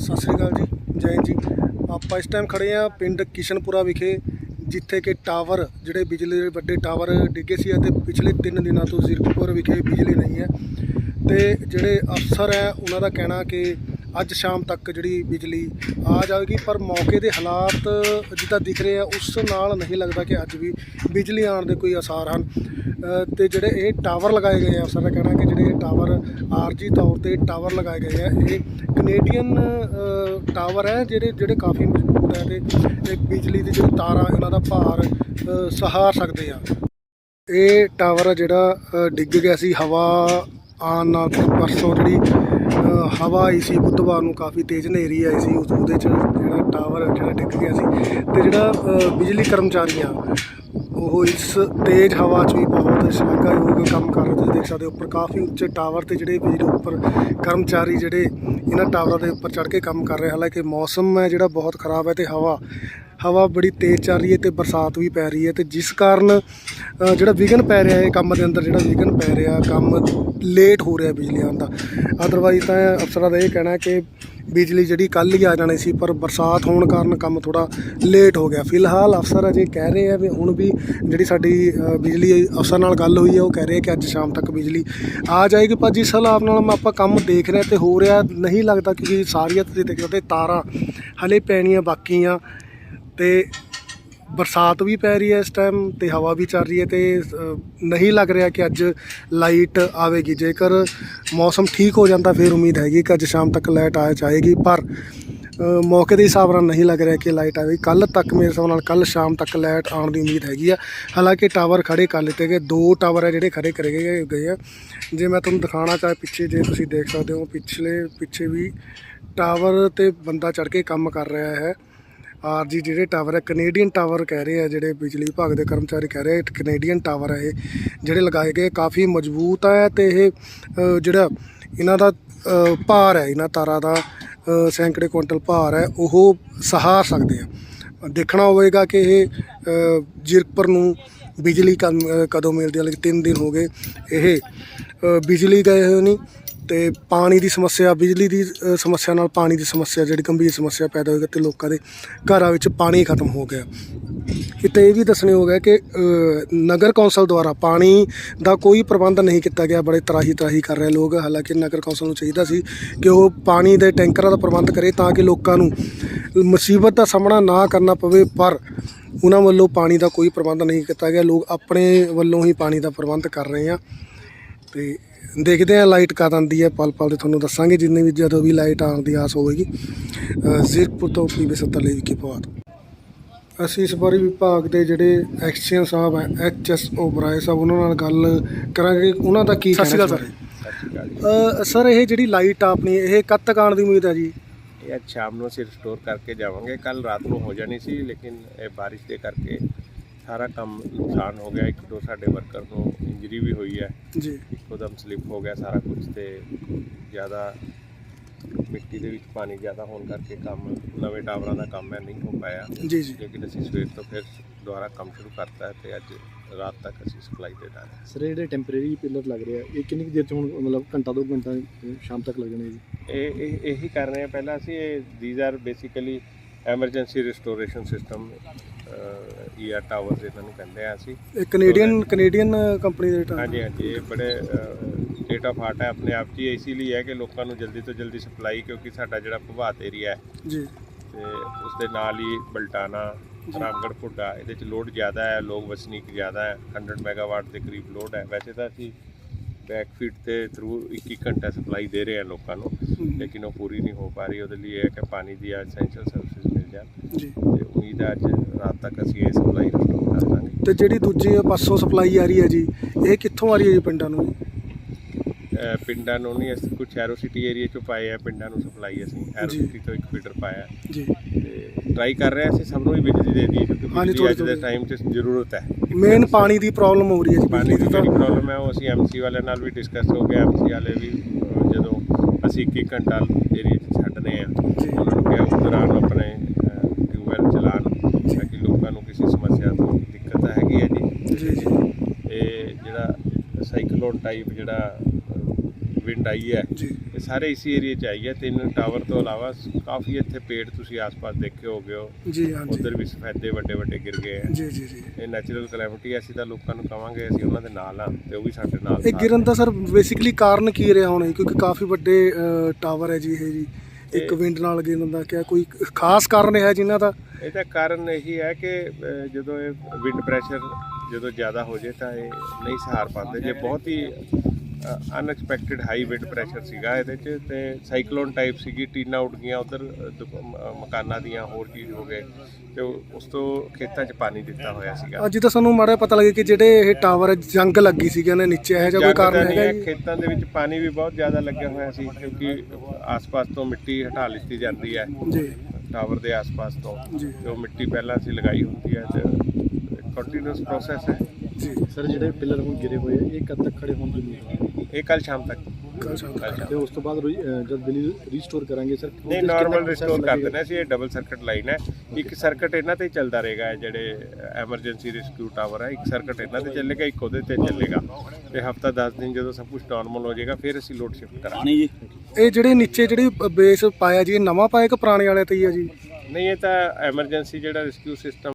ਸਤਿ ਸ੍ਰੀ ਅਕਾਲ ਜੀ, ਜੈ ਜੀ। ਆਪਾਂ ਇਸ ਟਾਈਮ ਖੜੇ ਆ ਪਿੰਡ ਕਿਸ਼ਨਪੁਰਾ ਵਿਖੇ, ਜਿੱਥੇ ਕਿ ਟਾਵਰ, ਜਿਹੜੇ ਬਿਜਲੀ ਦੇ ਵੱਡੇ ਟਾਵਰ ਡਿੱਗੇ ਸੀ ਅਤੇ ਪਿਛਲੇ 3 ਦਿਨਾਂ ਤੋਂ ਜ਼ੀਰਕਪੁਰ ਵਿਖੇ ਬਿਜਲੀ ਨਹੀਂ ਹੈ। ਤੇ ਜਿਹੜੇ ਅਫਸਰ ਹੈ, ਉਹਨਾਂ ਦਾ ਕਹਿਣਾ ਕਿ ਅੱਜ ਸ਼ਾਮ ਤੱਕ ਜਿਹੜੀ ਬਿਜਲੀ ਆ ਜਾਵੇਗੀ ਪਰ ਮੌਕੇ ਦੇ ਹਾਲਾਤ ਜਿੱਦਾਂ ਦਿਖ ਰਹੇ ਆ ਉਸ ਨਾਲ ਨਹੀਂ ਲੱਗਦਾ ਕਿ ਅੱਜ ਵੀ ਬਿਜਲੀ ਆਉਣ ਦੇ ਕੋਈ ਆਸਾਰ ਹਨ। ਅ, ਤੇ ਜਿਹੜੇ ਇਹ ਟਾਵਰ ਲਗਾਏ ਗਏ ਆ ਅਫਸਰ ਦਾ ਕਹਿਣਾ ਕਿ ਜਿਹੜੇ ਇਹ ਟਾਵਰ ਆਰਜੀ ਤੌਰ ਤੇ ਟਾਵਰ ਲਗਾਏ ਗਏ ਆ ਇਹ ਕੈਨੇਡੀਅਨ ਟਾਵਰ ਹੈ ਜਿਹੜੇ ਜਿਹੜੇ ਕਾਫੀ ਮਜ਼ਬੂਤ ਹੈ ਤੇ ਇਹ ਬਿਜਲੀ ਦੀ ਜਿਹੜੀ ਤਾਰਾਂ ਇਹਨਾਂ ਦਾ ਭਾਰ ਸਹਾਰ ਸਕਦੇ ਆ। ਇਹ ਟਾਵਰ ਜਿਹੜਾ ਡਿੱਗ ਗਿਆ ਸੀ ਹਵਾ ਆਉਣ ਨਾਲ ਪਰਸੋਂ ਜਿਹੜੀ ਹਵਾ ਆਈ ਸੀ, ਬੁੱਧਵਾਰ ਨੂੰ ਕਾਫੀ ਤੇਜ਼ ਹਨੇਰੀ ਆਈ ਸੀ, ਉਸ ਉਹਦੇ ਚ ਜਿਹੜਾ ਟਾਵਰ ਜਿਹੜਾ ਡਿੱਗ ਗਿਆ ਸੀ ਤੇ ਜਿਹੜਾ ਬਿਜਲੀ ਕਰਮਚਾਰੀ ਆ ਉਹ ਇਸ ਤੇਜ਼ ਹਵਾ 'ਚ ਵੀ ਬਹੁਤ ਸ਼ਲਾਘਾਯੋਗ ਕੰਮ ਕਰ ਰਹੇ ਤੁਸੀਂ ਦੇਖ ਸਕਦੇ ਹੋ, ਉੱਪਰ ਕਾਫੀ ਉੱਚੇ ਟਾਵਰ ਤੇ ਜਿਹੜੇ ਬਿਜਲੀ ਉੱਪਰ ਕਰਮਚਾਰੀ ਜਿਹੜੇ ਇਹਨਾਂ ਟਾਵਰਾਂ ਦੇ ਉੱਪਰ ਚੜ੍ਹ ਕੇ ਕੰਮ ਕਰ ਰਹੇ, ਹਾਲਾਂਕਿ ਮੌਸਮ ਹੈ ਜਿਹੜਾ ਬਹੁਤ ਖਰਾਬ ਹੈ ਤੇ ਹਵਾ ਹਵਾ ਬੜੀ ਤੇਜ਼ ਚੱਲ ਰਹੀ ਹੈ ਤੇ ਬਰਸਾਤ ਵੀ ਪੈ ਰਹੀ ਹੈ ਤੇ ਜਿਸ ਕਾਰਨ ਜਿਹੜਾ ਵਿਘਨ ਪੈ ਰਿਹਾ ਹੈ ਕੰਮ ਦੇ ਅੰਦਰ ਜਿਹੜਾ ਵਿਘਨ ਪੈ ਰਿਹਾ, ਕੰਮ ਲੇਟ ਹੋ ਰਿਹਾ ਬਿਜਲੀ ਆਉਣ ਦਾ। ਅਦਰਵਾਈਜ਼ ਤਾਂ ਅਫਸਰਾਂ ਦਾ ਇਹ ਕਹਿਣਾ ਕਿ ਬਿਜਲੀ ਜਿਹੜੀ ਕੱਲ ਹੀ ਆ ਜਾਣੀ ਸੀ, ਪਰ ਬਰਸਾਤ ਹੋਣ ਕਾਰਨ ਕੰਮ ਥੋੜਾ ਲੇਟ ਹੋ ਗਿਆ। ਫਿਲਹਾਲ ਅਫਸਰ ਅਜੇ ਕਹਿ ਰਹੇ ਆ ਵੀ ਹੁਣ ਵੀ ਜਿਹੜੀ ਸਾਡੀ ਬਿਜਲੀ ਅਫਸਰ ਨਾਲ ਗੱਲ ਹੋਈ ਹੈ, ਉਹ ਕਹਿ ਰਹੇ ਕਿ ਅੱਜ ਸ਼ਾਮ ਤੱਕ ਬਿਜਲੀ ਆ ਜਾਏਗੀ। ਪਰ ਜਿਸ ਹਿਸਾਬ ਨਾਲ ਆਪਾਂ ਕੰਮ ਦੇਖ ਰਹੇ ਹਾਂ ਤੇ ਹੋ ਰਿਹਾ, ਨਹੀਂ ਲੱਗਦਾ ਕਿ ਸਾਰੀਆਂ ਤੁਸੀਂ ਦੇਖ ਸਕਦੇ ਤਾਰਾਂ ਹਲੇ ਪੈਣੀਆਂ ਬਾਕੀ ਆ ਤੇ ਬਰਸਾਤ ਵੀ ਪੈ ਰਹੀ ਹੈ ਇਸ ਟਾਈਮ ਤੇ ਹਵਾ ਵੀ ਚੱਲ ਰਹੀ ਹੈ ਤੇ ਨਹੀਂ ਲੱਗ ਰਿਹਾ ਕਿ ਅੱਜ ਲਾਈਟ ਆਵੇਗੀ। ਜੇਕਰ ਮੌਸਮ ਠੀਕ ਹੋ ਜਾਂਦਾ, ਫਿਰ ਉਮੀਦ ਹੈਗੀ ਕਿ ਅੱਜ ਸ਼ਾਮ ਤੱਕ ਲਾਈਟ ਆ ਜਾਏਗੀ, ਪਰ ਮੌਕੇ ਦੇ ਹਿਸਾਬ ਨਾਲ ਨਹੀਂ ਲੱਗ ਰਿਹਾ ਕਿ ਲਾਈਟ ਆਵੇਗੀ ਕੱਲ ਤੱਕ ਮੇਰੇ ਹਿਸਾਬ ਨਾਲ ਕੱਲ ਸ਼ਾਮ ਤੱਕ ਲਾਈਟ ਆਉਣ ਦੀ ਉਮੀਦ ਹੈਗੀ ਆ। ਹਾਲਾਂਕਿ ਟਾਵਰ ਖੜੇ ਕਰ ਲਿੱਤੇ ਗਏ। ਦੋ ਟਾਵਰ ਹੈ ਜਿਹੜੇ ਖੜੇ ਕਰੇ ਗਏ ਗਏ ਆ। ਜੇ ਮੈਂ ਤੁਹਾਨੂੰ ਦਿਖਾਉਣਾ ਚਾਹ ਪਿੱਛੇ, ਜੇ ਤੁਸੀਂ ਦੇਖ ਸਕਦੇ ਹੋ, ਪਿਛਲੇ ਪਿੱਛੇ ਵੀ ਟਾਵਰ ਤੇ ਬੰਦਾ ਚੜ ਕੇ ਕੰਮ ਕਰ ਰਿਹਾ ਹੈ। ਆਰਜੀ ਜਿਹੜੇ ਟਾਵਰ ਹੈ ਕੈਨੇਡੀਅਨ ਟਾਵਰ ਕਹਿ ਰਹੇ ਆ ਜਿਹੜੇ ਬਿਜਲੀ ਵਿਭਾਗ ਦੇ ਕਰਮਚਾਰੀ ਕਹਿ ਰਹੇ ਕੈਨੇਡੀਅਨ ਟਾਵਰ ਹੈ ਇਹ ਜਿਹੜੇ ਲਗਾਏ ਗਏ ਕਾਫੀ ਮਜ਼ਬੂਤ ਹੈ ਤੇ ਇਹ ਜਿਹੜਾ ਇਹਨਾਂ ਦਾ ਭਾਰ ਹੈ ਇਹਨਾਂ ਤਾਰਾਂ ਦਾ ਸੈਂਕੜੇ ਕੁਇੰਟਲ ਭਾਰ ਹੈ ਉਹ ਸਹਾਰ ਸਕਦੇ ਆ। ਦੇਖਣਾ ਹੋਵੇਗਾ ਕਿ ਇਹ ਅ, ਨੂੰ ਬਿਜਲੀ ਕਦ- ਕਦੋਂ ਮਿਲਦੀ ਹੈ ਲੇਕਿਨ 3 ਦਿਨ ਹੋ ਗਏ ਇਹ ਬਿਜਲੀ ਗਏ ਹੋਏ ਨਹੀਂ ਤੇ ਪਾਣੀ ਦੀ ਸਮੱਸਿਆ, ਬਿਜਲੀ ਦੀ ਸਮੱਸਿਆ ਨਾਲ ਪਾਣੀ ਦੀ ਸਮੱਸਿਆ, ਜਿਹੜੀ ਗੰਭੀਰ ਸਮੱਸਿਆ ਪੈਦਾ ਹੋਈ ਤੇ ਲੋਕਾਂ ਦੇ ਘਰਾਂ ਵਿੱਚ ਪਾਣੀ ਖਤਮ ਹੋ ਗਿਆ। ਕਿਤੇ ਇਹ ਵੀ ਦੱਸਣੇ ਹੋ ਗਿਆ ਕਿ ਨਗਰ ਕੌਂਸਲ ਦੁਆਰਾ ਪਾਣੀ ਦਾ ਕੋਈ ਪ੍ਰਬੰਧ ਨਹੀਂ ਕੀਤਾ ਗਿਆ, ਬੜੇ ਤਰਾਹੀ ਤਰਾਹੀ ਕਰ ਰਹੇ ਲੋਕ। ਹਾਲਾਂਕਿ ਨਗਰ ਕੌਂਸਲ ਨੂੰ ਚਾਹੀਦਾ ਸੀ ਕਿ ਉਹ ਪਾਣੀ ਦੇ ਟੈਂਕਰਾਂ ਦਾ ਪ੍ਰਬੰਧ ਕਰੇ ਤਾਂ ਕਿ ਲੋਕਾਂ ਨੂੰ ਮੁਸੀਬਤ ਦਾ ਸਾਹਮਣਾ ਨਾ ਕਰਨਾ ਪਵੇ, ਪਰ ਉਹਨਾਂ ਵੱਲੋਂ ਪਾਣੀ ਦਾ ਕੋਈ ਪ੍ਰਬੰਧ ਨਹੀਂ ਕੀਤਾ ਗਿਆ। ਲੋਕ ਆਪਣੇ ਵੱਲੋਂ ਹੀ ਪਾਣੀ ਦਾ ਪ੍ਰਬੰਧ ਕਰ ਰਹੇ ਆ। ਤੇ ਦੇਖਦੇ ਆ ਲਾਈਟ ਕਦ ਆਉਂਦੀ ਹੈ ਪਲ ਪਲ ਤੇ ਤੁਹਾਨੂੰ ਦੱਸਾਂਗੇ। ਜਿੰਨੇ ਵੀ ਜਦੋਂ ਵੀ ਲਾਈਟ ਆਉਣ ਦੀ ਆਸ ਹੋਵੇਗੀ। ਜ਼ੀਰਕਪੁਰ ਤੋਂ ਪੀਵੇ 70 ਲਈ ਵਿਖੇ ਪਵਾਤ। ਅਸੀਂ ਇਸ ਬਾਰੇ ਵਿਭਾਗ ਦੇ ਜਿਹੜੇ ਐਕਸ਼ਨ ਸਾਹਿਬ ਹੈ ਐਚ ਐਸ ਓ ਬਰਾਏ ਸਾਹਿਬ ਉਹਨਾਂ ਨਾਲ ਗੱਲ ਕਰਾਂਗੇ। ਉਹਨਾਂ ਦਾ ਕੀ ਕਹਿਣਾ ਸਰ ਇਹ ਜਿਹੜੀ ਲਾਈਟ ਆ ਆਪਣੀ ਇਹ ਕਦ ਤੱਕ ਆਉਣ ਦੀ ਉਮੀਦ ਹੈ ਜੀ? ਇਹ ਅੱਜ ਸ਼ਾਮ ਨੂੰ ਅਸੀਂ ਰਿਸਟੋਰ ਕਰਕੇ ਜਾਵਾਂਗੇ। ਕੱਲ ਰਾਤ ਨੂੰ ਹੋ ਜਾਣੀ ਸੀ ਲੇਕਿਨ ਇਹ ਬਾਰਿਸ਼ ਦੇ ਕਰਕੇ ਸਾਰਾ ਕੰਮ ਨੁਕਸਾਨ ਹੋ ਗਿਆ। ਇੱਕ ਦੋ ਸਾਡੇ ਵਰਕਰ ਨੂੰ ਇੰਜਰੀ ਵੀ ਹੋਈ ਹੈ। ਜੀ। ਇੱਕੋਦਮ ਸਲਿਪ ਹੋ ਗਿਆ ਸਾਰਾ ਕੁਝ ਤੇ ਜ਼ਿਆਦਾ ਮਿੱਟੀ ਦੇ ਵਿੱਚ ਪਾਣੀ ਜ਼ਿਆਦਾ ਹੋਣ ਕਰਕੇ ਕੰਮ ਨਵੇਂ ਟਾਵਰਾਂ ਦਾ ਕੰਮ ਹੈ ਨਹੀਂ ਹੋ ਪਾਇਆ। ਜੀ ਜੀ। ਲੇਕਿਨ ਅਸੀਂ ਸਵੇਰ ਤੋਂ ਫਿਰ ਦੁਬਾਰਾ ਕੰਮ ਸ਼ੁਰੂ ਕਰਤਾ ਹੈ ਤੇ ਅੱਜ ਰਾਤ ਤੱਕ ਅਸੀਂ ਸਪਲਾਈ ਦੇ ਦਾਂਗੇ ਸਰ ਇਹ ਜਿਹੜੇ ਟੈਂਪਰੇਰੀ ਪਿਲਰ ਲੱਗ ਰਹੇ ਆ ਇਹ ਕਿੰਨੀ ਕੁ ਦੇਰ ਹੁਣ ਮਤਲਬ ਘੰਟਾ ਦੋ ਘੰਟਾ ਸ਼ਾਮ ਤੱਕ ਲੱਗ ਜਾਣਗੇ ਜੀ? ਇਹ ਇਹ ਇਹੀ ਕਰ ਰਹੇ ਹਾਂ ਪਹਿਲਾਂ ਅਸੀਂ ਇਹ these are basically emergency restoration system ER towers ਇਹਨਾਂ ਨੂੰ ਕਹਿੰਦੇ ਆ ਅਸੀਂ। ਇਹ ਕੈਨੇਡੀਅਨ ਕੈਨੇਡੀਅਨ ਕੰਪਨੀ ਦੇ ਟਾਂ ਹਾਂਜੀ ਹਾਂਜੀ ਇਹ ਬੜੇ ਆਰਟ ਹੈ ਆਪਣੇ ਆਪ 'ਚ ਹੀ ਇਸੇ ਲਈ ਹੈ ਕਿ ਲੋਕਾਂ ਨੂੰ ਜਲਦੀ ਤੋਂ ਜਲਦੀ ਸਪਲਾਈ ਕਿਉਂਕਿ ਸਾਡਾ ਜਿਹੜਾ ਪ੍ਰਭਾਤ ਏਰੀਆ ਹੈ ਜੀ। ਤੇ ਉਸ ਦੇ ਨਾਲ ਹੀ ਬਲਟਾਨਾ ਰਾਮਗੜ੍ਹ ਪੁੱਡਾ ਇਹਦੇ 'ਚ ਲੋਡ ਜ਼ਿਆਦਾ ਹੈ ਲੋਕ ਵਸਨੀਕ ਜ਼ਿਆਦਾ ਹੈ 100 ਮੈਗਾਵਾਟ ਦੇ ਕਰੀਬ ਲੋਡ ਹੈ। ਵੈਸੇ ਤਾਂ ਅਸੀਂ ਬੈਕਫੀਟ ਤੇ ਥਰੂ 21 ਘੰਟਾ ਸਪਲਾਈ ਦੇ ਰਹੇ ਹਾਂ ਲੋਕਾਂ ਨੂੰ ਲੇਕਿਨ ਉਹ ਪੂਰੀ ਨਹੀਂ ਹੋ ਪਾ ਰਹੀ। ਉਹਦੇ ਲਈ ਇਹ ਹੈ ਕਿ ਪਾਣੀ ਦੀ ਐਸੈਂਸ਼ੀਅਲ ਸਰਵਿਸਿਜ਼ ਮਿਲ ਜਾਣ। ਜੀ। ਤੇ ਉਮੀਦ ਹੈ ਅੱਜ ਰਾਤ ਤੱਕ ਅਸੀਂ ਇਹ ਸਪਲਾਈ ਰਿਸਟੋਰ ਕਰ ਦਾਂਗੇ। ਤੇ ਜਿਹੜੀ ਦੂਜੀ ਪਾਸੋਂ ਸਪਲਾਈ ਆ ਰਹੀ ਹੈ ਜੀ ਇਹ ਕਿੱਥੋਂ ਆ ਰਹੀ ਹੈ ਜੀ ਪਿੰਡਾਂ ਨੂੰ? ਪਿੰਡਾਂ ਨੂੰ ਨਹੀਂ ਅਸੀਂ ਕੁਝ ਐਰੋ ਸਿਟੀ ਏਰੀਆ ਚੋਂ ਪਾਏ ਆ ਪਿੰਡਾਂ ਨੂੰ ਸਪਲਾਈ ਅਸੀਂ ਐਰੋ। ਸਿਟੀ ਤੋਂ ਇੱਕ ਫੀਡਰ ਪਾਇਆ। ਜੀ। ਤੇ ਟਰਾਈ ਕਰ ਰਹੇ ਹਾਂ ਅਸੀਂ ਸਭ ਨੂੰ ਹੀ ਬਿਜਲੀ ਦੇ ਦਈਏ ਕਿਉਂਕਿ ਅੱਜ ਦੇ ਟਾਈਮ 'ਚ ਜ਼ਰੂਰਤ ਹੈ। ਮੇਨ ਪਾਣੀ ਦੀ ਪ੍ਰੋਬਲਮ ਹੋ ਰਹੀ ਹੈ ਜੀ ਪਾਣੀ ਦੀ ਜਿਹੜੀ ਪ੍ਰੋਬਲਮ ਹੈ ਉਹ ਅਸੀਂ ਐਮਸੀ ਵਾਲਿਆਂ ਨਾਲ ਵੀ ਡਿਸਕਸ ਹੋ ਗਿਆ ਐਮਸੀ ਵਾਲੇ ਵੀ ਜਦੋਂ ਅਸੀਂ ਇੱਕ ਇੱਕ ਘੰਟਾ ਏਰੀਆ 'ਚ ਛੱਡਦੇ ਆ ਜੀ। ਉਹਨਾਂ ਨੂੰ ਕਿਹਾ ਉਸ ਦੌਰਾਨ ਆਪਣੇ ਟਿਊਬਵੈਲ ਚਲਾਉਣ ਤਾਂ ਕਿ ਲੋਕਾਂ ਨੂੰ ਕਿਸੇ ਸਮੱਸਿਆ ਤੋਂ ਦਿੱਕਤ ਹੈਗੀ ਹੈ ਜੀ। ਜੀ ਜੀ। ਇਹ ਜਿਹੜਾ ਸਾਈਕਲੋਨ ਟਾਈਪ ਜਿਹੜਾ ਵਿੰਡ ਆਈ ਹੈ। ਇਹ ਸਾਰੇ ਇਸੀ ਏਰੀਆ 'ਚ ਆਈ ਹੈ ਤਿੰਨ ਟਾਵਰ ਤੋਂ ਇਲਾਵਾ ਕਾਫੀ ਇੱਥੇ ਪੇੜ ਤੁਸੀਂ ਆਸ-ਪਾਸ ਦੇਖੇ ਹੋਗੇ ਹੋ। ਜੀ ਹਾਂਜੀ। ਉਧਰ ਵੀ ਸਫੈਦੇ ਵੱਡੇ ਵੱਡੇ ਗਿਰ ਗਏ ਹੈ। ਜੀ ਜੀ ਜੀ। ਇਹ ਨੈਚੁਰਲ ਕਲੈਮਿਟੀ ਅਸੀਂ ਤਾਂ ਲੋਕਾਂ ਨੂੰ ਕਵਾਂਗੇ ਅਸੀਂ ਉਹਨਾਂ ਦੇ ਨਾਲ ਆ ਤੇ ਉਹ ਵੀ ਸਾਡੇ ਨਾਲ ਇਹ ਗਿਰਨ ਦਾ ਸਰ ਬੇਸਿਕਲੀ ਕਾਰਨ ਕੀ ਰਿਹਾ ਹੋਣਾ ਜੀ? ਕਿਉਂਕਿ ਕਾਫੀ ਵੱਡੇ ਟਾਵਰ ਹੈ ਜੀ ਇਹ ਜੀ। ਇੱਕ ਵਿੰਡ ਨਾਲ ਗਿਰਨ ਦਾ ਕਿਆ ਕੋਈ ਖਾਸ ਕਾਰਨ ਹੈ ਜਿਨ੍ਹਾਂ ਦਾ? ਇਹਦਾ ਕਾਰਨ ਇਹੀ ਹੈ ਕਿ ਅਹ, ਜਦੋਂ ਇਹ ਵਿੰਡ ਪ੍ਰੈਸ਼ਰ ਜਦੋਂ ਜ਼ਿਆਦਾ ਹੋ ਜੇ ਤਾਂ ਇਹ ਨਹੀਂ ਸਹਾਰ ਪਾਉਂਦੇ। ਜੇ ਬਹੁਤ ਹੀ ਅਨਐਕਸਪੈਕਟਿਡ ਹਾਈ ਵਿੰਡ ਪ੍ਰੈਸ਼ਰ ਸੀਗਾ ਇਹਦੇ 'ਚ ਤੇ ਸਾਈਕਲੋਨ ਟਾਈਪ ਸੀਗੀ ਟੀਨਾ ਉੱਡ ਗਈਆਂ ਉਧਰ ਮਕਾਨਾਂ ਦੀਆਂ ਹੋਰ ਚੀਜ਼ ਹੋ ਗਏ ਤੇ ਉਸ ਤੋਂ ਖੇਤਾਂ 'ਚ ਪਾਣੀ ਦਿੱਤਾ ਹੋਇਆ ਸੀਗਾ। ਅੱਜ ਤਾਂ ਸਾਨੂੰ ਮਾੜਾ ਪਤਾ ਲੱਗਿਆ ਕਿ ਜਿਹੜੇ ਇਹ ਟਾਵਰ ਜੰਗ ਲੱਗੀ ਸੀਗੀ ਉਹਨੇ ਨੀਚੇ ਇਹ ਜਿਹਾ ਕੋਈ ਕਾਰਨ ਹੈਗਾ ਜੀ? ਖੇਤਾਂ ਦੇ ਵਿੱਚ ਪਾਣੀ ਵੀ ਬਹੁਤ ਜ਼ਿਆਦਾ ਲੱਗਿਆ ਹੋਇਆ ਸੀ ਕਿਉਂਕਿ ਆਸ-ਪਾਸ ਤੋਂ ਮਿੱਟੀ ਹਟਾ ਲਿੱਤੀ ਜਾਂਦੀ ਹੈ। ਜੀ। ਟਾਵਰ ਦੇ ਆਸ-ਪਾਸ ਤੋਂ ਜੀ। ਜੋ ਮਿੱਟੀ ਪਹਿਲਾਂ ਅਸੀਂ ਲਗਾਈ ਹੁੰਦੀ ਹੈ ਤੇ ਕੰਟੀਨਿਊਸ ਪ੍ਰੋਸੈਸ ਹੈ। ਜੀ ਸਰ ਜਿਹੜੇ ਪਿੱਲਰ ਹੁਣ ਗਿਰੇ ਹੋਏ ਆ ਇਹ ਕਦ ਤੱਕ ਖੜੇ ਹੋਣ ਦੀ ਉਮੀਦ ਹੈ ਇਹ ਕੱਲ ਸ਼ਾਮ ਤੱਕ। ਸ਼ਾਮ ਤੇ ਉਸ ਤੋਂ ਬਾਅਦ ਰੋਈ- ਜਦ ਬਿਜਲੀ ਰੀਸਟੋਰ ਕਰਾਂਗੇ ਸਰ ਨਹੀਂ ਨਾਰਮਲ ਰਿਸਟੋਰ ਕਰ? ਦਿੰਦੇ ਅਸੀਂ ਇਹ ਡਬਲ ਸਰਕਟ ਲਾਈਨ ਹੈ। ਇੱਕ ਸਰਕਟ ਇਹਨਾਂ ਤੇ ਹੀ ਚੱਲਦਾ ਰਹੇਗਾ ਇਹ ਜਿਹੜੇ ਐਮਰਜੈਂਸੀ ਰਿਸਕਿਊ ਟਾਵਰ ਹੈ ਇੱਕ ਸਰਕਟ ਇਹਨਾਂ ਤੇ ਚੱਲੇਗਾ ਇੱਕ ਉਹਦੇ ਤੇ ਚੱਲੇਗਾ। ਤੇ ਹਫਤਾ 10 ਦਿਨ ਜਦੋਂ ਸਭ ਕੁਝ ਨਾਰਮਲ ਹੋ ਜਾਏਗਾ ਫਿਰ ਅਸੀਂ ਲੋਡ ਸ਼ਿਫਟ ਕਰਾਂਗੇ। ਇਹ ਜਿਹੜੇ ਨੀਚੇ ਜਿਹੜੀ ਬੇਸ ਪਾਇਆ ਜੀ ਇਹ ਨਵਾਂ ਪਾਇਆ ਕਿ ਪੁਰਾਣੇ ਵਾਲੇ ਤੇ ਹੀ ਆ ਜੀ? ਨਹੀਂ ਇਹ ਤਾਂ ਐਮਰਜੈਂਸੀ ਜਿਹੜਾ ਰਿਸਕਿਊ ਸਿਸਟਮ